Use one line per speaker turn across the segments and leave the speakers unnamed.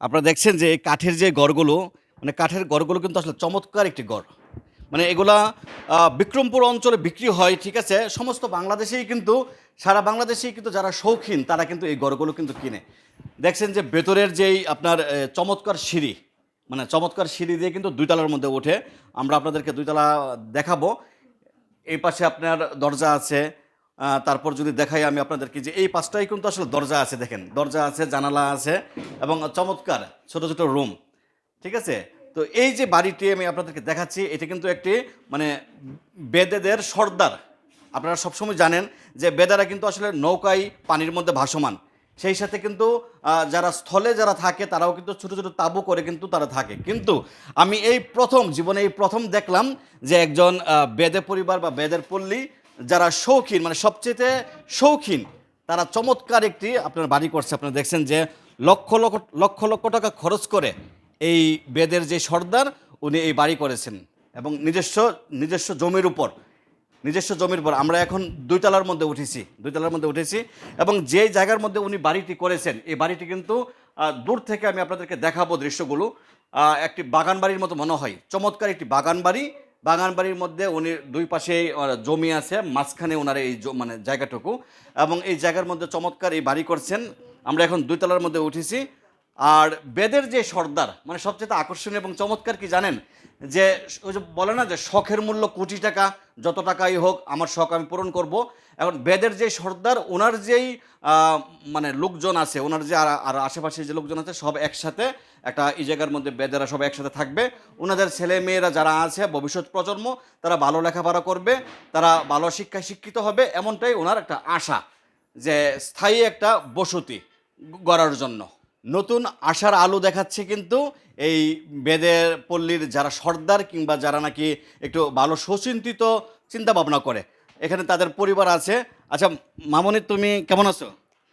আপনারা দেখছেন যে কাঠের যে গড়গুলো মানে কাঠের গড়গুলো কিন্তু আসলে চমৎকার একটি গড়। মানে এগুলা বিক্রমপুর অঞ্চলে বিক্রি হয়, ঠিক আছে? সমস্ত বাংলাদেশেই কিন্তু, সারা বাংলাদেশেই কিন্তু যারা শৌখিন, তারা কিন্তু এই গড়গুলো কিন্তু কিনে। দেখছেন যে ভেতরের যেই আপনার চমৎকার সিঁড়ি মানে চমৎকার সিঁড়ি দিয়ে কিন্তু দুইতলার মধ্যে ওঠে। আমরা আপনাদেরকে দুইতলা দেখাবো। এই পাশে আপনার দরজা আছে তারপর যদি দেখাই আমি আপনাদেরকে যে এই পাশটাই কিন্তু আসলে দরজা আছে, দেখেন। দরজা আছে, জানালা আছে এবং চমৎকার ছোট ছোট রুম। ঠিক আছে? তো এই যে বাড়িটি আমি আপনাদেরকে দেখাচ্ছি, এটা কিন্তু একটি মানে বেদেদের সর্দার। আপনারা সবসময় জানেন যে বেদারা কিন্তু আসলে নৌকায় পানির মধ্যে ভাসমান। সেই সাথে কিন্তু যারা স্থলে যারা থাকে, তারাও কিন্তু ছোটো ছোটো তাঁবু করে কিন্তু তারা থাকে। কিন্তু আমি এই প্রথম, জীবনে এই প্রথম দেখলাম যে একজন বেদে পরিবার বা বেদের পল্লী যারা শৌখিন মানে সবচেয়ে শৌখিন, তারা চমৎকার একটি আপনার বাড়ি করছে। আপনারা দেখছেন যে লক্ষ লক্ষ লক্ষ লক্ষ টাকা খরচ করে এই বেদের যে সর্দার, উনি এই বাড়ি করেছেন এবং নিজস্ব নিজস্ব জমির উপর, নিজস্ব জমির উপর। আমরা এখন দুইতলার মধ্যে উঠেছি, দুইতলার মধ্যে উঠেছি এবং যে জায়গার মধ্যে উনি বাড়িটি করেছেন, এই বাড়িটি কিন্তু দূর থেকে আমি আপনাদেরকে দেখাবো দৃশ্যগুলো। একটি বাগান বাড়ির মতো মনে হয়, চমৎকার একটি বাগান বাড়ি বাগান বাড়ির মধ্যে উনি দুই পাশে জমি আছে, মাঝখানে ওনার এই মানে জায়গাটুকু। এবং এই জায়গার মধ্যে চমৎকার এই বাড়ি করছেন। আমরা এখন দুই তলার মধ্যে উঠেছি। আর বেদের যে সর্দার মানে সবচেয়ে আকর্ষণীয় এবং চমৎকার কি জানেন? যে ওই যে বলে না যে শখের মূল্য কোটি টাকা, যত টাকাই হোক আমার শখ আমি পূরণ করব। এখন বেদের যে সর্দার, ওনার যেই মানে লোকজন আছে, ওনার যে আর আশেপাশে যে লোকজন আছে সব একসাথে, একটা এই জায়গার মধ্যে বেদেরা সব একসাথে থাকবে। ওনাদের ছেলে মেয়েরা যারা আছে, ভবিষ্যৎ প্রজন্ম, তারা ভালো লেখাপড়া করবে, তারা ভালো শিক্ষায় শিক্ষিত হবে, এমনটাই ওনার একটা আশা যে স্থায়ী একটা বসতি গড়ার জন্য। নতুন আশার আলো দেখাচ্ছে কিন্তু এই বেদের পল্লীর যারা সর্দার কিংবা যারা নাকি একটু ভালো সুচিন্তিত চিন্তা ভাবনা করে এখানে তাদের পরিবার আছে। আচ্ছা মামনি তুমি কেমন আছো?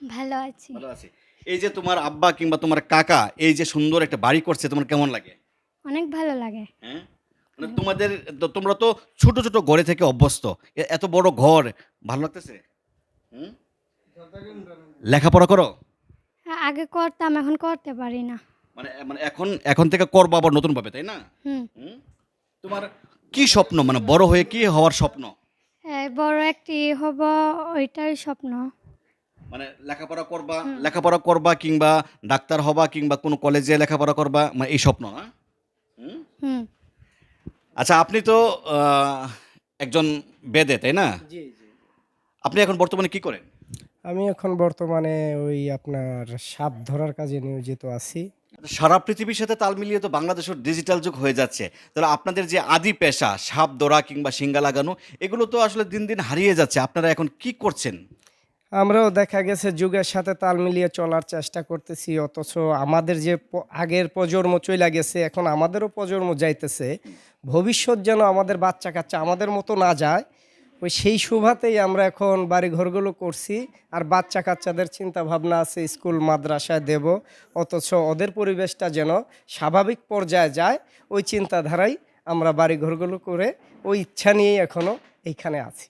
ভালো আছি।
ভালো আছি। এই যে তোমার আব্বা কিংবা তোমার কাকা এই যে সুন্দর একটা বাড়ি করছে তোমার কেমন লাগে?
অনেক ভালো লাগে।
হ্যাঁ? মানে তোমাদের তো- তোমরা তো ছোট ছোট ঘরে থেকে অভ্যস্ত। এত বড় ঘর ভালো লাগতেছে? হুম? লেখাপড়া করো?
হ্যাঁ, আগে করতাম এখন করতে পারি না।
মানে মানে এখন এখন থেকে করব আবার নতুন ভাবে তাই না?
হুম।
হুম? তোমার কি স্বপ্ন? মানে বড় হয়ে কি হওয়ার স্বপ্ন?
এই বড় একটি হব ওইটাই স্বপ্ন।
মানে লেখাপড়া করবা লেখাপড়া করবা কিংবা ডাক্তার হবা কিংবা কোনো কলেজে লেখাপড়া করবা মানে এই স্বপ্ন না? হুম?
হুম।
আচ্ছা আপনি তো আহ, একজন বেদে তাই না?
জি জি।
আপনি এখন বর্তমানে কি করেন?
আমি এখন বর্তমানে ওই আপনার সাপ ধরার কাজে নিয়োজিত আছি।
সারা পৃথিবীর সাথে তাল মিলিয়ে তো বাংলাদেশের ডিজিটাল যুগ হয়ে যাচ্ছে। তাহলে আপনাদের যে আদি পেশা সাপ দোরা কিংবা সিঙ্গা লাগানো এগুলো তো আসলে দিন দিন হারিয়ে যাচ্ছে। আপনারা এখন কি করছেন?
আমরাও দেখা গেছে যুগের সাথে তাল মিলিয়ে চলার চেষ্টা করতেছি অথচ আমাদের যে আগের প্রজন্ম চলে গেছে এখন আমাদেরও প্রজন্ম যাইতেছে। ভবিষ্যৎ যেন আমাদের বাচ্চা কাচ্চা আমাদের মতো না যায় ওই সেই শোভাতেই আমরা এখন বাড়ি ঘরগুলো করছি আর বাচ্চা কাচ্চাদের চিন্তা ভাবনা আছে, স্কুল, মাদ্রাসায় দেব। অথচ ওদের পরিবেশটা যেন স্বাভাবিক পর্যায়ে যায়, ওই চিন্তাধারাই আমরা বাড়ি ঘরগুলো করে ওই ইচ্ছা নিয়েই এখনও এইখানে আছি।